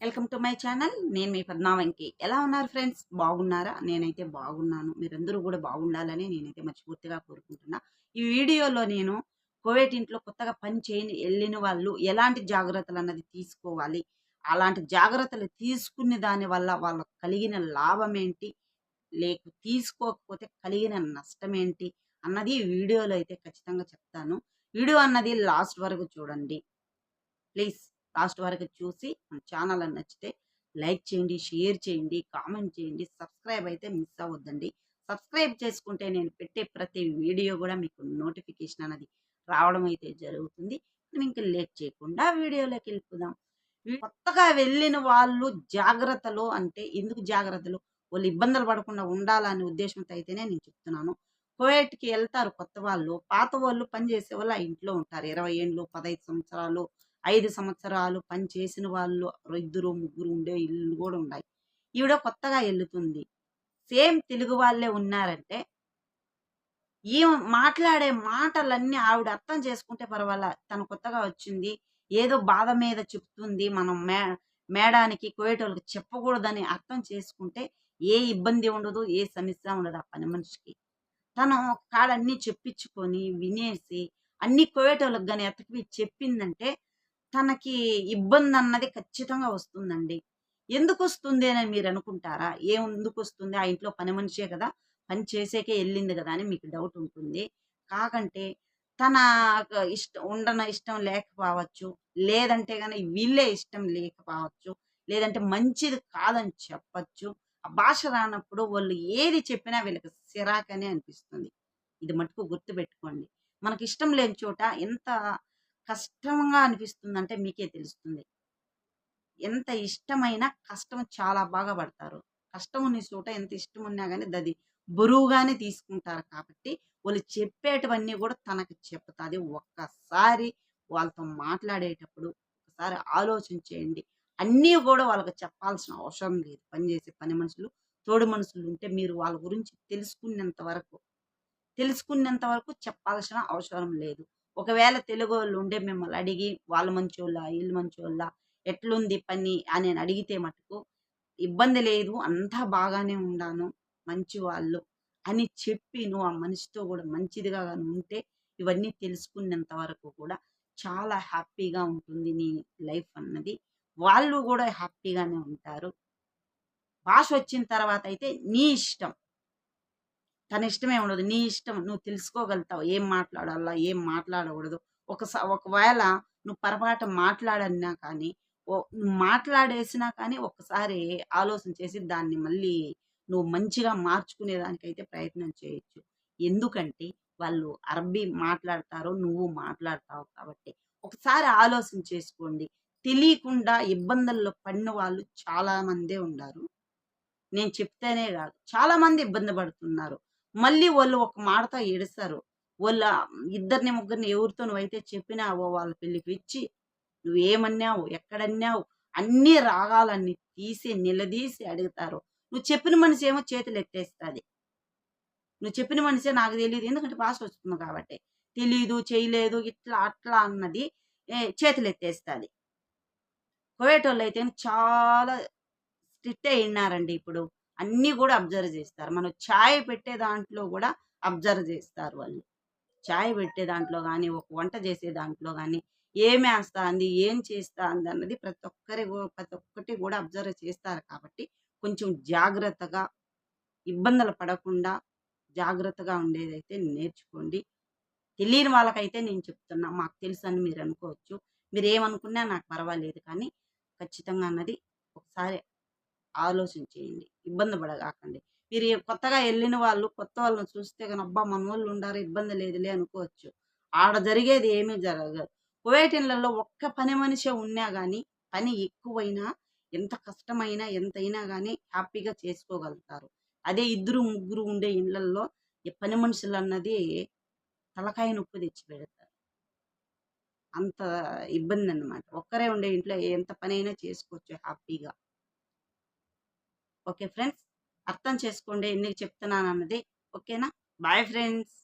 Welcome to my channel. నేను మీ పద్మావంకి ఎలా ఉన్నారు ఫ్రెండ్స్? బాగున్నారా? నేనైతే బాగున్నాను. మీరందరూ కూడా బాగుండాలని నేనైతే మర్చిపూర్తిగా కోరుకుంటున్నా. ఈ వీడియోలో నేను కోవిడ్ ఇంట్లో కొత్తగా పని చేయని వెళ్ళిన వాళ్ళు ఎలాంటి జాగ్రత్తలు అన్నది తీసుకోవాలి. అలాంటి జాగ్రత్తలు తీసుకునే దాని వల్ల వాళ్ళకు కలిగిన లాభం ఏంటి? లేక తీసుకోకపోతే కలిగిన నష్టం ఏంటి? అన్నది వీడియోలో అయితే ఖచ్చితంగా చెప్తాను. వీడియో అన్నది లాస్ట్ వరకు చూడండి. ప్లీజ్. లాస్ట్ వరకు చూసి మన ఛానల్ నచ్చితే లైక్ చేయండి షేర్ చేయండి కామెంట్ చేయండి సబ్స్క్రైబ్ అయితే మిస్ అవ్వద్దండి. సబ్స్క్రైబ్ చేసుకుంటే నేను పెట్టే ప్రతి వీడియో కూడా మీకు నోటిఫికేషన్ అనేది రావడం అయితే జరుగుతుంది. మనం ఇంకా లేట్ చేయకుండా వీడియోలోకి వెళ్ళిపోదాం. కొత్తగా వెళ్ళిన వాళ్ళు జాగ్రత్తలు అంటే ఎందుకు జాగ్రత్తలు? వాళ్ళు ఇబ్బందులు పడకుండా ఉండాలనే ఉద్దేశంతో అయితేనే నేను చెప్తున్నాను. కోయేట్కి వెళ్తారు కొత్త వాళ్ళు పాత వాళ్ళు పని చేసే వాళ్ళు ఆ ఇంట్లో ఉంటారు. ఇరవై ఏళ్ళు పదహైదు సంవత్సరాలు ఐదు సంవత్సరాలు పని చేసిన వాళ్ళు ఇద్దరు ముగ్గురు ఉండే ఇల్లు కూడా ఉన్నాయి ఈవిడ కొత్తగా వెళ్తుంది సేమ్ తెలుగు వాళ్ళే ఉన్నారంటే ఈ మాట్లాడే మాటలన్నీ ఆవిడ అర్థం చేసుకుంటే పర్వాలా తను కొత్తగా వచ్చింది ఏదో బాధ మీద చెప్తుంది మనం మే మేడానికి కోయేటోళ్ళకి చెప్పకూడదని అర్థం చేసుకుంటే ఏ ఇబ్బంది ఉండదు ఏ సమస్య ఉండదు ఆ పని మనిషికి. తను కాడన్నీ చెప్పించుకొని వినేసి అన్ని కోయేటోళ్ళకి కానీ ఎతకి చెప్పిందంటే తనకి ఇబ్బంది అన్నది ఖచ్చితంగా వస్తుందండి. ఎందుకు వస్తుంది అని మీరు అనుకుంటారా ఏం ఎందుకు వస్తుంది ఆ ఇంట్లో పని మనిషే కదా పని చేసేకే వెళ్ళింది కదా అని మీకు డౌట్ ఉంటుంది. కాకంటే తన ఇష్టం ఉండన ఇష్టం లేకపోవచ్చు. లేదంటే కానీ వీళ్ళే ఇష్టం లేకపోవచ్చు. లేదంటే మంచిది కాదని చెప్పచ్చు. ఆ భాష రానప్పుడు వాళ్ళు ఏది చెప్పినా వీళ్ళకి సిరాకనే అనిపిస్తుంది. ఇది మటుకు గుర్తుపెట్టుకోండి. మనకి ఇష్టం లేని చోట ఎంత కష్టంగా అనిపిస్తుందంటే మీకే తెలుస్తుంది. ఎంత ఇష్టమైన కష్టం చాలా బాగా పడతారు. కష్టం ఉన్న చోట ఎంత ఇష్టం ఉన్నా కానీ అది బరువుగానే తీసుకుంటారు కాబట్టి వాళ్ళు చెప్పేటివన్నీ కూడా తనకు చెప్తుంది. ఒక్కసారి వాళ్ళతో మాట్లాడేటప్పుడు ఒకసారి ఆలోచించేయండి. అన్నీ కూడా వాళ్ళకి చెప్పాల్సిన అవసరం లేదు. పనిచేసే పని మనుషులు తోడు మనుషులు ఉంటే మీరు వాళ్ళ గురించి తెలుసుకున్నంత వరకు తెలుసుకున్నంత వరకు చెప్పాల్సిన అవసరం లేదు. ఒకవేళ తెలుగు వాళ్ళు ఉండే మిమ్మల్ని అడిగి వాళ్ళ మంచోళ్ళ వీళ్ళు మంచోళ్ళ ఎట్లుంది పని అని అడిగితే మటుకు ఇబ్బంది లేదు అంతా బాగానే ఉన్నాను మంచి వాళ్ళు అని చెప్పి నువ్వు ఆ మనిషితో కూడా మంచిదిగా కానీ ఉంటే ఇవన్నీ తెలుసుకునేంత వరకు కూడా చాలా హ్యాపీగా ఉంటుంది నీ లైఫ్ అన్నది. వాళ్ళు కూడా హ్యాపీగానే ఉంటారు. భాష వచ్చిన తర్వాత అయితే నీ ఇష్టం. తన ఇష్టమే ఉండదు. నీ ఇష్టం నువ్వు తెలుసుకోగలుగుతావు. ఏం మాట్లాడాలా ఏం మాట్లాడకూడదు. ఒకసా ఒకవేళ నువ్వు పొరపాటు మాట్లాడన్నా కానీ ఓ నువ్వు మాట్లాడేసినా కానీ ఒకసారి ఆలోచన చేసి దాన్ని మళ్ళీ నువ్వు మంచిగా మార్చుకునేదానికైతే ప్రయత్నం చేయొచ్చు. ఎందుకంటే వాళ్ళు అరబీ మాట్లాడతారు నువ్వు మాట్లాడతావు కాబట్టి. ఒకసారి ఆలోచన చేసుకోండి. తెలియకుండా ఇబ్బందుల్లో పడిన వాళ్ళు చాలా మందే ఉన్నారు. నేను చెప్తేనే కాదు. చాలా మంది ఇబ్బంది పడుతున్నారు. మళ్ళీ వాళ్ళు ఒక మాటతో ఏడుస్తారు. వాళ్ళ ఇద్దరిని ముగ్గురిని ఎవరితో నువ్వైతే చెప్పినావో వాళ్ళ పెళ్ళికి ఇచ్చి నువ్వేమన్నావు ఎక్కడన్నావు అన్ని రాగాలన్నీ తీసి నిలదీసి అడుగుతారు. నువ్వు చెప్పిన మనిషి ఏమో చేతులు ఎత్తేస్తుంది. నువ్వు చెప్పిన మనిషే నాకు తెలియదు ఎందుకంటే భాష వస్తుంది కాబట్టి. తెలీదు చేయలేదు ఇట్లా అట్లా అన్నది చేతులు ఎత్తేస్తుంది. కోయేటోళ్ళు అయితే చాలా స్ట్రిక్ట్ అయినారండి ఇప్పుడు. అన్నీ కూడా అబ్జర్వ్ చేస్తారు. మనం ఛాయ్ పెట్టే దాంట్లో కూడా అబ్జర్వ్ చేస్తారు వాళ్ళు. ఛాయ్ పెట్టే దాంట్లో కానీ ఒక వంట చేసే దాంట్లో కానీ ఏం వేస్తుంది ఏం చేస్తుంది అన్నది ప్రతి ఒక్కరి ప్రతి ఒక్కటి కూడా అబ్జర్వ్ చేస్తారు కాబట్టి కొంచెం జాగ్రత్తగా ఇబ్బందులు పడకుండా జాగ్రత్తగా ఉండేదైతే నేర్చుకోండి. తెలియని వాళ్ళకైతే నేను చెప్తున్నా మాకు తెలుసు అని మీరు అనుకోవచ్చు. మీరు ఏమనుకున్నా నాకు పర్వాలేదు కానీ ఖచ్చితంగా అన్నది ఒకసారి ఆలోచన చేయండి. ఇబ్బంది పడగాకండి. మీరు కొత్తగా వెళ్ళిన వాళ్ళు కొత్త వాళ్ళని చూస్తే కానీ అబ్బా! మన వాళ్ళు ఉండారు ఇబ్బంది లేదులే అనుకోవచ్చు. ఆడ జరిగేది ఏమీ జరగదు. కువైటిన్లలో ఒక్క పని మనిషే ఉన్నా కానీ పని ఎక్కువైనా ఎంత కష్టమైనా ఎంతైనా కానీ హ్యాపీగా చేసుకోగలుగుతారు. అదే ఇద్దరు ముగ్గురు ఉండే ఇళ్ళలో ఈ పని మనుషులు అన్నది తలకాయ నొప్పి తెచ్చి పెడతారు. అంత ఇబ్బంది అన్నమాట ఒక్కరే ఉండే ఇంట్లో ఎంత పని అయినా చేసుకోవచ్చు హ్యాపీగా. ఓకే ఫ్రెండ్స్ అర్థం చేసుకోండి ఎందుకు చెప్తున్నాను అన్నది ఓకేనా? Bye friends.